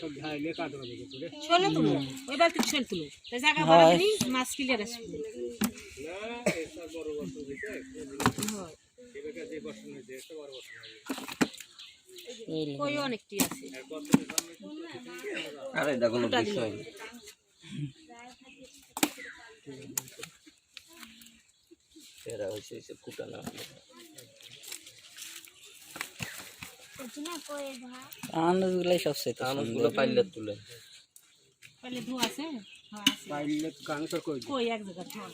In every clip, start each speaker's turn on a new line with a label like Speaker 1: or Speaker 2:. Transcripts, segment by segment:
Speaker 1: সব ঢাইলে কাটবে দেখে
Speaker 2: ওই বালতি শোল তুলো তো জায়গা। বড় দিনি মাছ ক্লিয়ার আসবে
Speaker 1: না এসব বড় বস্তু দিতে এবারে যে বস্তু নিতে একটা বড় বস্তু হবে
Speaker 2: কই অনেকটি আছে।
Speaker 1: আরে
Speaker 3: এটা কোনো বিষয় না। এরা হয়েছে এসে কুটানো।
Speaker 4: আনুষগুলাই সবচেয়ে
Speaker 3: মানুষগুলো পাইলে তুলে।
Speaker 2: তাহলে ধু আছে?
Speaker 1: পাইলে কানসার কই
Speaker 2: কই এক জায়গা থাম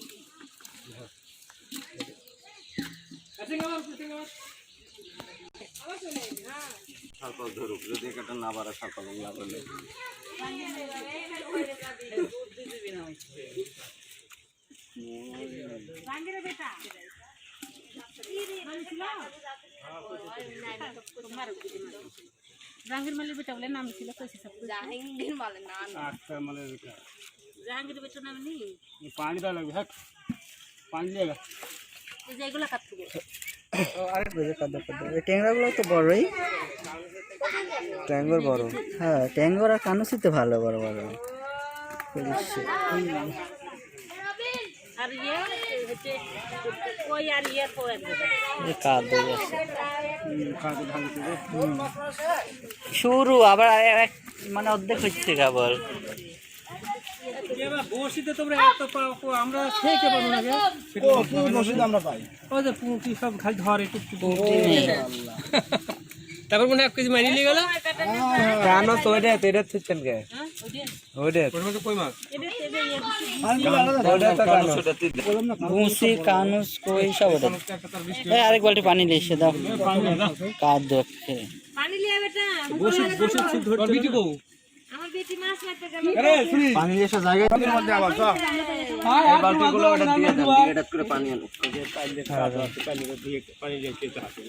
Speaker 3: ধরুক যদি একটা না বাড়া সকাল না বলে
Speaker 2: বেটা। জাহাঙ্গীর মালের আচ্ছা, বেটা বলে নাম ছিল কইছে জাহাঙ্গীর মালের বেটা নাম নেই পানি
Speaker 4: দাও লাগবে হ্যাঁ পানি লাগা ট্যাংরাগুলো তো বড়ই। ট্যাঙ্গর বড়। হ্যাঁ ট্যাঙ্গর আর কানুসি তো ভালো বড় বড়। শুরু আবার এক মানে অর্ধেক হচ্ছে কেবল
Speaker 1: বসিতে তোমরা আমরা খেয়ে কেবল আমরা পাই। ওই যে পুটি সব খালি ধরে টুকটুক। তারপর মনে হয় এক কেজি মারি নিয়ে গেল
Speaker 3: কেন তো এটা থুচ্ছেন কে ওটা
Speaker 1: কই মাছ
Speaker 3: ওটা তো কেন
Speaker 4: ভুসি কানুস কই সব ওটা এই আরেক বালতি পানি দাও খেয়ে
Speaker 2: পানি লিয়া বেটা
Speaker 1: বসে বসে ধরতে বিটি বউ
Speaker 2: আমার বেটি মাছ মারতে গেল
Speaker 3: পানি এসে জায়গায় মধ্যে আবার সব এই বালতিগুলো ওটা দিয়ে দেন দিয়ে এটা করে পানি আনো
Speaker 1: পানি দিয়ে পানি দিয়ে খেতে হাতে